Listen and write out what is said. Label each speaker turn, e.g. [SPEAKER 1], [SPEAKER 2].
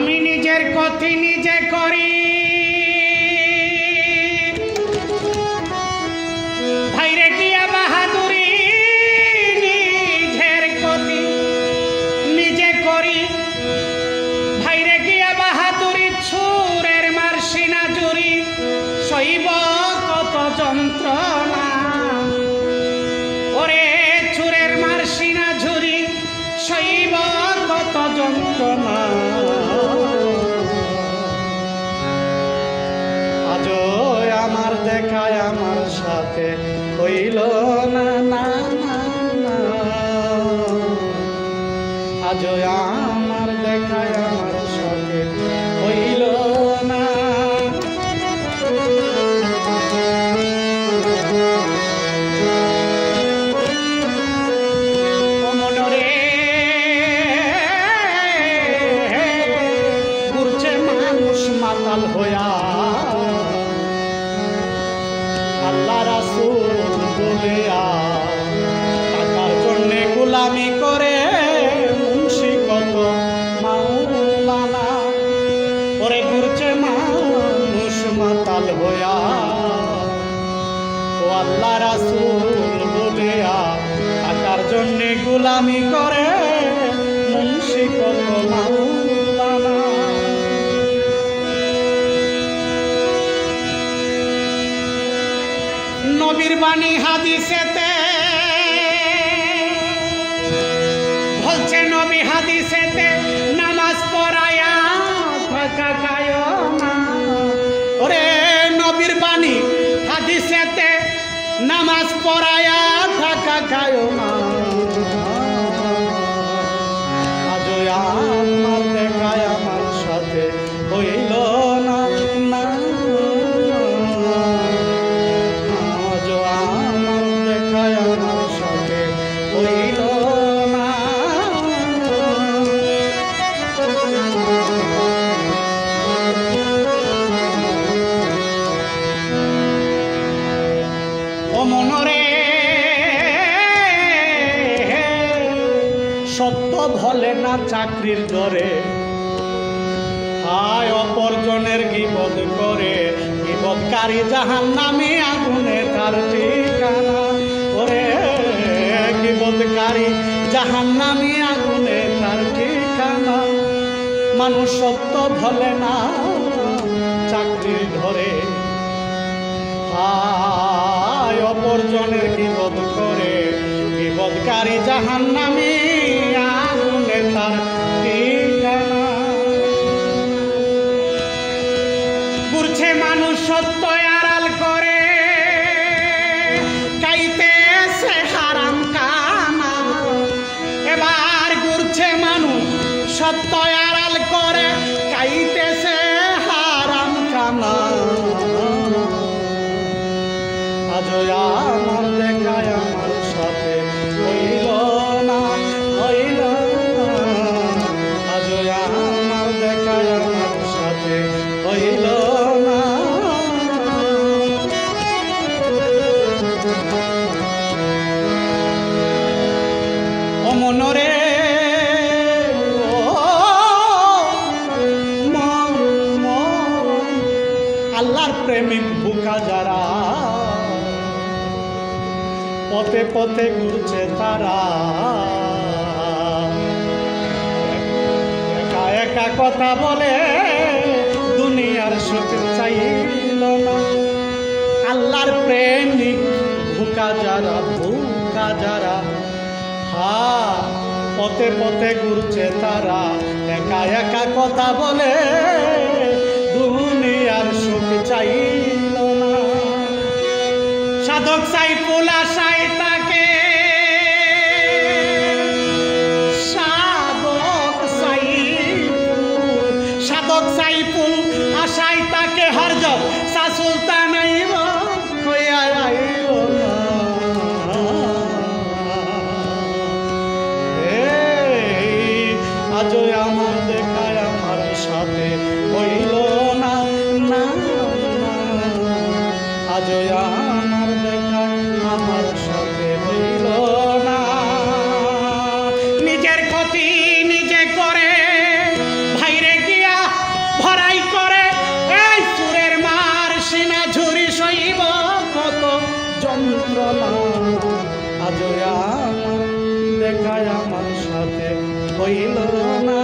[SPEAKER 1] আমি নিজের কথি নিজে করি। সাথে হইল না না না আজ আমার দেখায় আমার সাথে হইল না। মাতাল হইয়া গোলামি করে মুন্সি ওরে ঘুরছে মানুষ মাতাল ও আল্লাহ রাসূল জন্যে গোলামি করে মুন্সি নবীর বাণী হাদিসেতে নবী হাদিসেতে নামাজ পড়ায়া ফাঁকা গায় না। ওরে নবীর বাণী, হাদিসেতে নামাজ পড়ায়া ঢাকা খায় না। সত্য ভলে না চাকরির দরে। হায় অপরজনের গিবদ করে গিবদকারী জাহান নামে আগুনে তার ঠিকানা। ওরে গিবদকারী জাহান নামে আগুনে তার ঠিকানা। মানুষ সত্য ভলে না চাকরির ধরে। হায় অপরজনের বিপদ করে বিপদকারী জাহান নামে মনরে। মন মন। আল্লাহর প্রেমিক বুকা যারা, পথে পথে ঘুরছে তারা। একা একা কথা বলে দুনিয়ার সুখ চাইল না। আল্লাহর প্রেমিক ভুকা যারা ভুকা যারা। পথে পথে ঘুরছে তারা। একা একা কথা বলে, দুনিয়ার সুখ চাইল না। সাধক সাই পোলা সাই তাকে। আশাই তাকে হরজ সা সুলতান আইব আজ আমার নিজের ক্ষতি নিজে করে, ভাইরে গিয়া ভরাই করে মার ঝুরি কত দেখায় আমার সাথে হইল না।